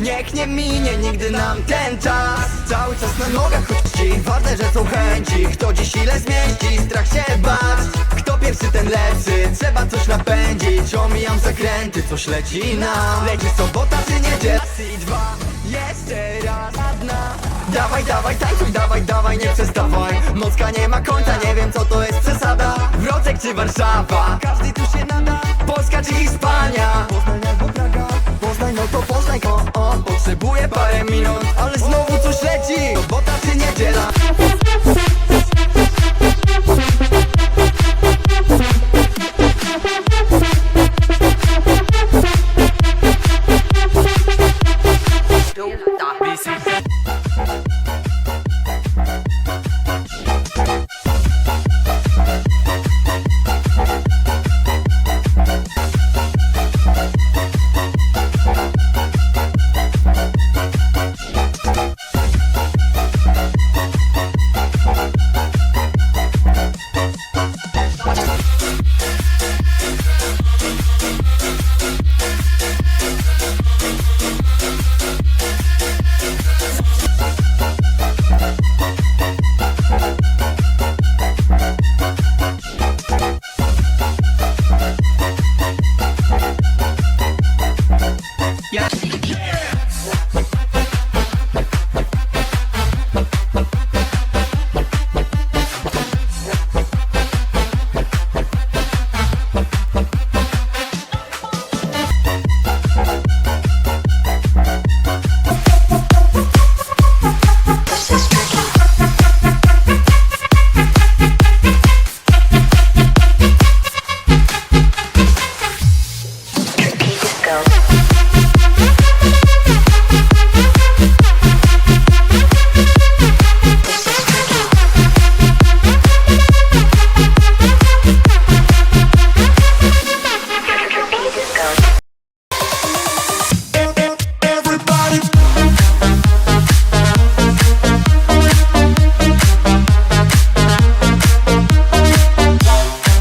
Niech nie minie nigdy nam ten czas. Cały czas na nogach choć ci Ważne, że są chęci. Kto dziś ile zmieści, strach Lepszy Trzeba coś napędzić Omijam zakręty, coś leci nam. Leci sobota czy niedziela I dwa, jeszcze raz Adna Dawaj, dawaj, tańcuj, dawaj, dawaj, nie przestawaj. Mocka nie ma końca, nie wiem co to jest przesada. Wrocek czy Warszawa? Każdy tu się nada. Polska czy Hiszpania